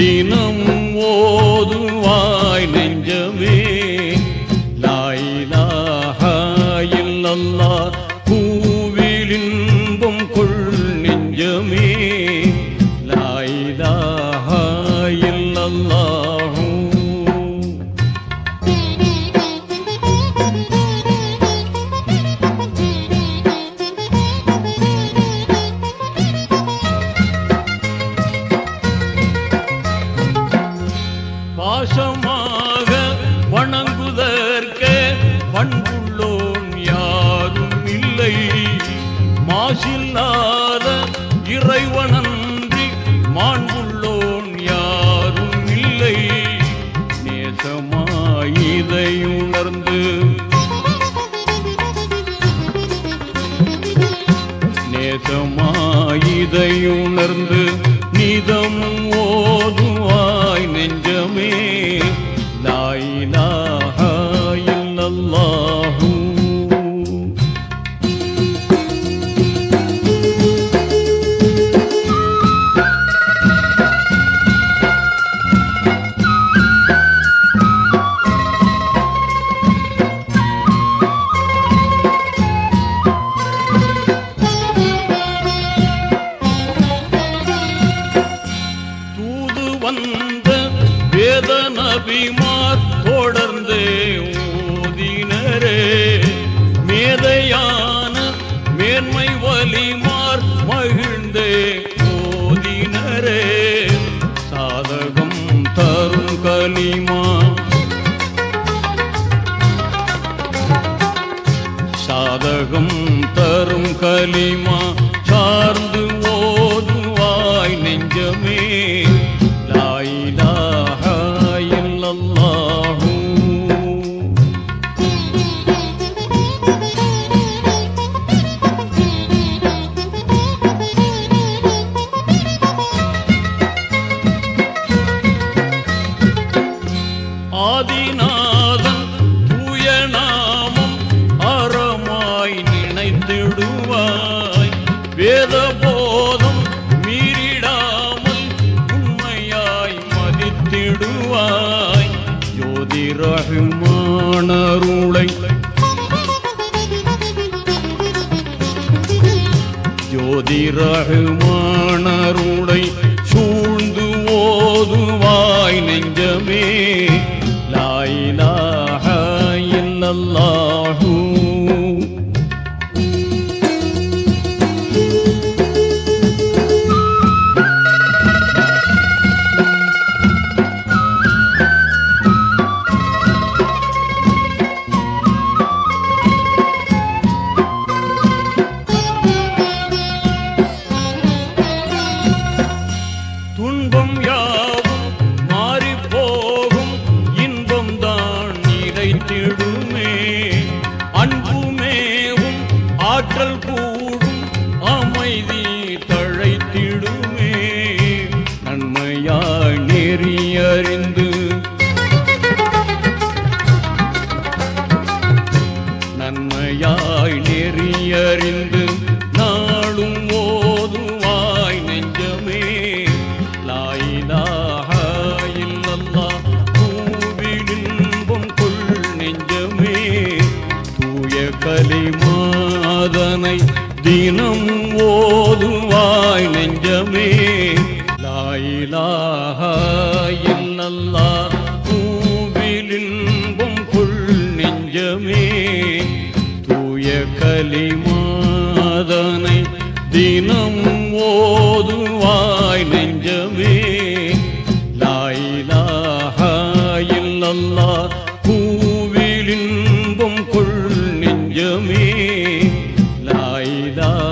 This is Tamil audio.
தினம் ஓதுவாய் நெஞ்சமே. லாயிலாக இல்லல்லா மாசில்லாத இறைவனன்றி மாண்புள்ளோன் யாரும் இல்லை. நேசமாயிதை உணர்ந்து நேசமாயிதை உணர்ந்து நபிமா தொடர்ந்து ஓதினரே மேதையான மேன்மை வலிமார் மகிழ்ந்தே ஓதினரே சாதகம் தரும் கலிமா சாதகம் தரும் கலிமா வேத போதம் மீறிடாமல் உண்மையாய் மதித்திடுவாய். ஜோதி ஜோதி யாவும் மாறி போகும் இன்பம் தான் நிறைத்திடுமே அன்புமேவும் ஆற்றல் கூடும். அமைதி தழைத்திடுமே. நன்மையாய் நெறியறிந்து நன்மையாய் நெறியறிந்து கலிமாதனை தினம் ஓதுவாய் நெஞ்சமே. லாயிலாக இல்லல்லா கூவிலின்பம் புல் நெஞ்சமே. தூய கலிமாதனை दा